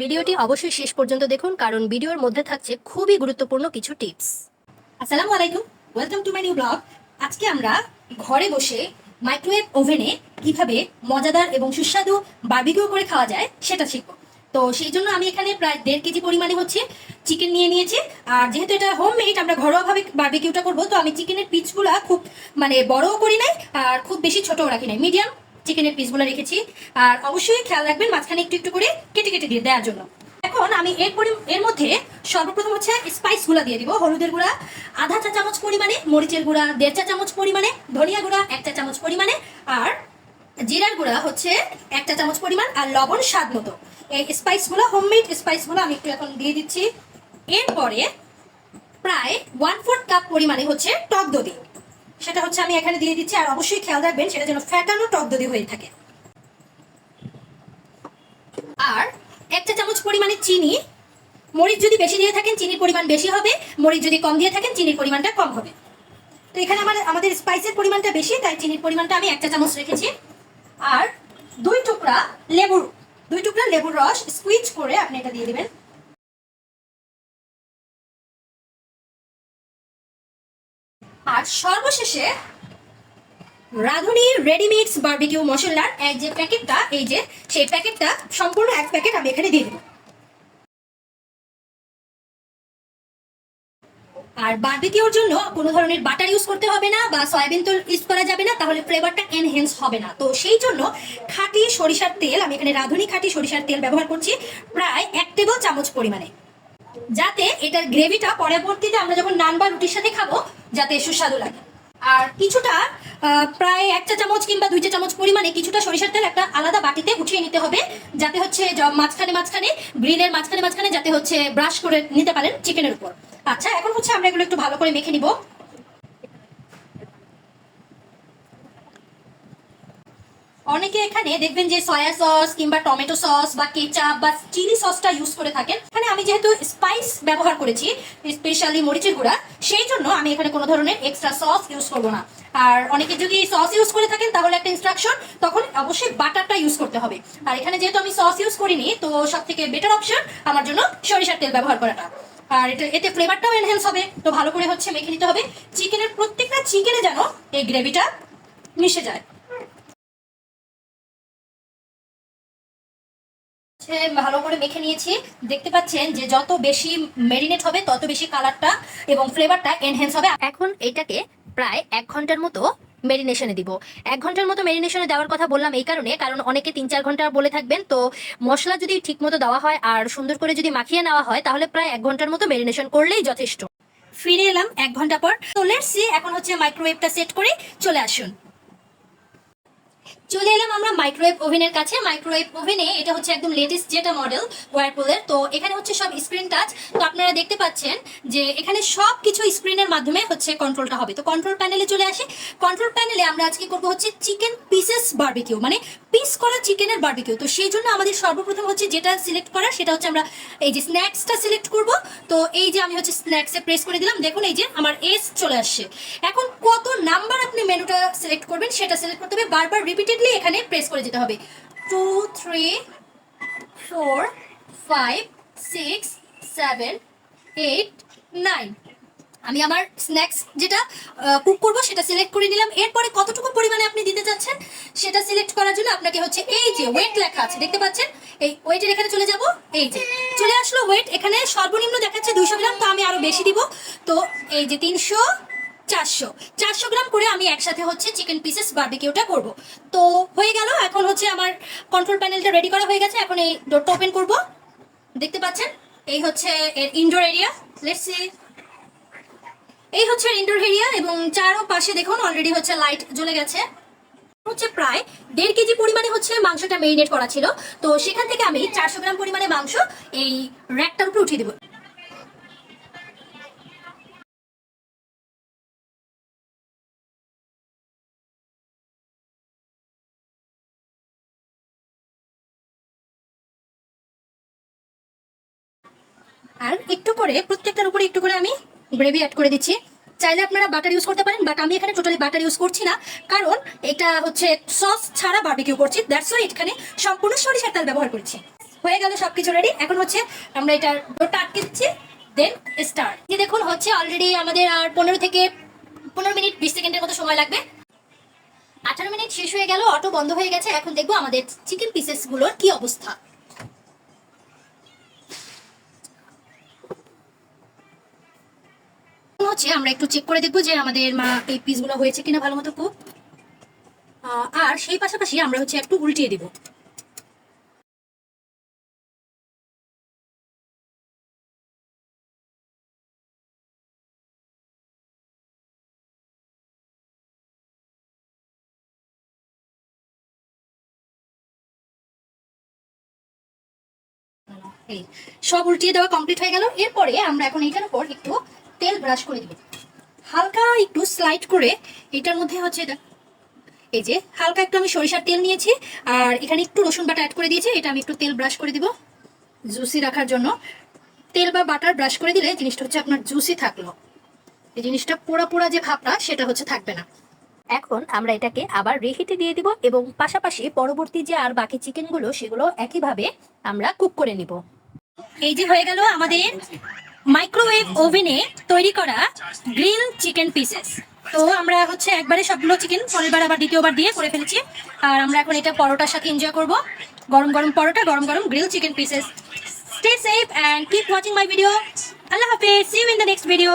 ভিডিওটি অবশ্যই শেষ পর্যন্ত দেখুন, কারণ ভিডিওর মধ্যে থাকছে খুবই গুরুত্বপূর্ণ কিছু টিপস। আসসালামু আলাইকুম welcome to my new blog আজকে আমরা ঘরে বসে মাইক্রোওয়েভ ওভেনে কীভাবে মজাদার এবং সুস্বাদু বার্বিকিউ করে খাওয়া যায় সেটা শিখব। তো সেই জন্য আমি এখানে প্রায় দেড় কেজি পরিমাণে হচ্ছে চিকেন নিয়ে নিয়েছি। আর যেহেতু এটা হোম মেড আমরা ঘরোয়াভাবে বার্বিকিউটা করব, তো আমি চিকেনের পিসগুলো খুব মানে বড়ও করি নাই আর খুব বেশি ছোটও রাখি নাই। মিডিয়াম চিকেনের পিসগুলো রেখেছি। আর অবশ্যই খেয়াল রাখবেন, মাঝখানে একটু একটু করে কেটে কেটে দিয়ে দেওয়ার জন্য। এখন আমি এর এর মধ্যে সর্বপ্রথম হচ্ছে স্পাইস গুঁড়া দিয়ে দিব, হলুদের গুঁড়া, আধা চা চামচ পরিমাণে মরিচের গুঁড়া, দেড় চা চামচ পরিমাণে ধনিয়া গুঁড়া, এক চা চামচ পরিমাণে, আর জিরার গুঁড়া হচ্ছে এক চা চামচ পরিমাণ, আর লবণ স্বাদ মতো। এই স্পাইসগুলো, হোমমেড স্পাইসগুলো আমি একটু এখন দিয়ে দিচ্ছি। এরপরে প্রায় ওয়ান ফোর্থ কাপ পরিমাণে হচ্ছে টক দধি সেটা হচ্ছে আমি এখানে দিয়ে দিচ্ছি, আর অবশ্যই খেয়াল রাখবেন সেটা যেন ফ্যাটানো টক দধি হয়ে থাকে। আর এক চা চামচ পরিমাণে চিনি। মরিচ যদি বেশি দিয়ে থাকেন, চিনির পরিমাণ বেশি হবে। মরিচ যদি কম দিয়ে থাকেন, চিনির পরিমাণটা কম হবে। তো এখানে আমার, আমাদের স্পাইসের পরিমাণটা বেশি, তাই চিনির পরিমাণটা আমি এক চা চামচ রেখেছি। আর দুই টুকরা লেবুর, দুই টুকরা লেবুর রস স্কুইজ করে আপনি এটা দিয়ে দিবেন। সর্বশেষে রাঁধুনি রেডিমিক্স বারবিকিউ মশলার এই যে প্যাকেটটা এই যে সেই প্যাকেটটা সম্পূর্ণ এক প্যাকেট আমি এখানে দিয়ে দেবো। আর বারবিকিউর জন্য কোনো ধরনের বাটার ইউজ করতে হবে না বা সয়াবিন তেল ইউজ করা যাবে না, তাহলে ফ্লেভারটা এনহেন্স হবে না। তো সেই জন্য খাঁটি সরিষার তেল, আমি এখানে রাঁধুনি খাঁটি সরিষার তেল ব্যবহার করছি, প্রায় এক টেবিল চামচ পরিমাণে। যাতে এটার গ্রেভিটা পরবর্তীতে আমরা যখন নান বা রুটির সাথে খাব, যাতে সুস্বাদু লাগে। আর কিছুটা প্রায় একটা চামচ কিংবা দুইটা চামচ পরিমাণে কিছুটা সরিষার তেল একটা আলাদা বাটিতে উঠিয়ে নিতে হবে, যাতে হচ্ছে মাঝখানে মাঝখানে, গ্রিলের মাঝখানে মাঝখানে যাতে হচ্ছে ব্রাশ করে নিতে পারেন চিকেনের উপর। আচ্ছা এখন হচ্ছে আমরা এগুলো একটু ভালো করে মেখে নিব। অনেকে এখানে দেখবেন যে সয়া সস কিংবা টমেটো সস বা কেচাপ বা চিলি সসটা ইউজ করে থাকেন। এখানে আমি যেহেতু স্পাইস ব্যবহার করেছি স্পেশালি মরিচের গুঁড়া, সেই জন্য আমি এখানে কোনো ধরনের এক্সট্রা সস ইউজ করব না। আর অনেকে যদি সস ইউজ করে থাকেন, তাহলে একটা ইনস্ট্রাকশন তখন অবশ্যই বাটারটা ইউজ করতে হবে। আর এখানে যেহেতু আমি সস ইউজ করিনি, তো সব থেকে বেটার অপশন আমার জন্য সরিষার তেল ব্যবহার করাটা। আর এটা, এতে ফ্লেভারটাও এনহেন্স হবে। তো ভালো করে হচ্ছে মেখে নিতে হবে। চিকেনের প্রত্যেকটা চিকেনে যেন এই গ্রেভিটা মিশে যায়। হচ্ছে, ভালো করে মেখে নিয়েছি। দেখতে পাচ্ছেন যে যত বেশি মেরিনেট হবে, তত বেশি কালারটা এবং ফ্লেভারটা এনহেন্স হবে। এখন এটাকে প্রায় এক ঘণ্টার মতো মেরিনেশনে দিব। এক ঘণ্টার মতো মেরিনেশনে দেওয়ার কথা বললাম এই কারণে, কারণ অনেকে তিন চার ঘণ্টা বলে থাকবেন। তো মশলা যদি ঠিক মতো দেওয়া হয় আর সুন্দর করে যদি মাখিয়ে নেওয়া হয়, তাহলে প্রায় এক ঘণ্টার মতো মেরিনেশন করলেই যথেষ্ট। ফিরে এলাম এক ঘণ্টা পর। তো লেটস সি এখন হচ্ছে মাইক্রোওয়েভটা সেট করে চলে আসুন। চলে এলাম আমরা মাইক্রোওয়েভ ওভেনের কাছে। মাইক্রোওয়েভ ওভেনে এটা হচ্ছে একদম লেটেস্ট যেটা মডেল ওয়ারপুলের তো এখানে হচ্ছে সব স্ক্রিন টাচ তো আপনারা দেখতে পাচ্ছেন যে এখানে সব কিছু স্ক্রিনের মাধ্যমে হচ্ছে কন্ট্রোলটা হবে। তো কন্ট্রোল প্যানেলে চলে আসে। কন্ট্রোল প্যানেলে আমরা আজকে করব হচ্ছে চিকেন পিসেস বার্বিকিউ মানে পিস করা চিকেনের বারবিকিউ তো সেই জন্য আমাদের সর্বপ্রথম হচ্ছে যেটা সিলেক্ট করা সেটা হচ্ছে আমরা এই যে স্ন্যাক্সটা সিলেক্ট করব। তো এই যে আমি হচ্ছে স্ন্যাক্সে প্রেস করে দিলাম। দেখুন এই যে আমার এস চলে আসছে। এখন কত নাম্বার আপনি মেনুটা সিলেক্ট করবেন, সেটা সিলেক্ট করতে হবে। বারবার রিপিটেডলি এখানে প্রেস করে যেতে হবে। Two three four five six seven eight nine আমি আমার স্ন্যাক্স যেটা কুক করব সেটা সিলেক্ট করে নিলাম। এরপরে কতটুকু পরিমাণে আপনি দিতে চাচ্ছেন সেটা সিলেক্ট করার জন্য আপনাকে হচ্ছে এই যে ওয়েট লেখা আছে, দেখতে পাচ্ছেন? এই ওয়েটের এখানে চলে যাব। এই যে চলে আসলো ওয়েট এখানে সর্বনিম্ন দেখাচ্ছে দুইশো গ্রাম, তো আমি আরও বেশি দিব। তো এই যে তিনশো চারশো। চারশো গ্রাম করে আমি একসাথে হচ্ছে চিকেন পিসেস বার্বিকিউটা করব। তো হয়ে গেল, এখন হচ্ছে আমার কন্ট্রোল প্যানেলটা রেডি করা হয়ে গেছে। এখন এই ডোরটা ওপেন করব। দেখতে পাচ্ছেন? এই হচ্ছে এর ইনডোর এরিয়া লেটস সি এই হচ্ছে ইনডোর এরিয়া এবং চারও পাশে দেখুন অলরেডি হচ্ছে লাইট জ্বলে গেছে। হচ্ছে প্রায় দেড় কেজি পরিমাণে হচ্ছে মাংসটা মেরিনেট করা ছিল। তো সেখান থেকে আমি চারশো গ্রাম পরিমাণে মাংস এই র্যাকটার উপরে উঠিয়ে দেবো। আর একটু করে, প্রত্যেকটার উপরে একটু করে আমি গ্রেভি অ্যাড করে দিচ্ছি। চাইলে আপনারা বাটার ইউজ করতে পারেন বাট আমি এখানে টোটালি বাটার ইউজ করছি না, কারণ এটা হচ্ছে সস ছাড়া বারবিকিউ করছি দ্যাটস ওয়াই এখানে সম্পূর্ণ সরিষার তেল ব্যবহার করছি। হয়ে গেল সবকিছু রেডি এখন হচ্ছে আমরা এটার ডোরটা আটকে দিচ্ছি দেন স্টার্ট যে দেখুন, হচ্ছে অলরেডি আমাদের আর পনেরো থেকে পনেরো মিনিট, বিশ সেকেন্ডের মতো সময় লাগবে। আঠারো মিনিট শেষ হয়ে গেল, অটো বন্ধ হয়ে গেছে, এখন দেখব আমাদের চিকেন পিসেসগুলোর কি অবস্থা। হচ্ছে, আমরা একটু চেক করে দেখব যে আমাদের মা এই পিসগুলো হয়েছে কিনা ভালো মতো কুক আর সেই পাশাপাশি আমরা হচ্ছে একটু উল্টিয়ে দেবো। এই, সব উল্টিয়ে দেওয়া কমপ্লিট হয়ে গেল। এরপরে আমরা এখন এইটার উপর একটু তেল ব্রাশ করে দিব। হালকা একটু স্লাইড করে এটার মধ্যে হচ্ছে এটা এই যে, হালকা একটু আমি সরিষার তেল নিয়েছি, আর এখানে একটু রসুন বাটা অ্যাড করে দিয়েছি, এটা আমি একটু তেল ব্রাশ করে দিব জুসি রাখার জন্য। তেল বা বাটার ব্রাশ করে দিলে জিনিসটা হচ্ছে আপনার জুসি থাকল। এই জিনিসটা পোড়া পোড়া যে ভাবটা, সেটা হচ্ছে থাকবে না। এখন আমরা এটাকে আবার রেহিটে দিয়ে দিব এবং পাশাপাশি পরবর্তী যে আর বাকি চিকেনগুলো সেগুলো একইভাবে আমরা কুক করে নিব। এই যে হয়ে গেল আমাদের মাইক্রোওয়েভ ওভেনে তৈরি করা গ্রিল চিকেন পিসেস তো আমরা হচ্ছে একবারে সবগুলো চিকেন পরের বার আবার দ্বিতীয়বার দিয়ে করে ফেলেছি। আর আমরা এখন এটা পরোটার সাথে এনজয় করব। গরম গরম পরোটা, গরম গরম grill chicken pieces stay safe and keep watching my video আল্লাহ হাফেজ। See you in the next video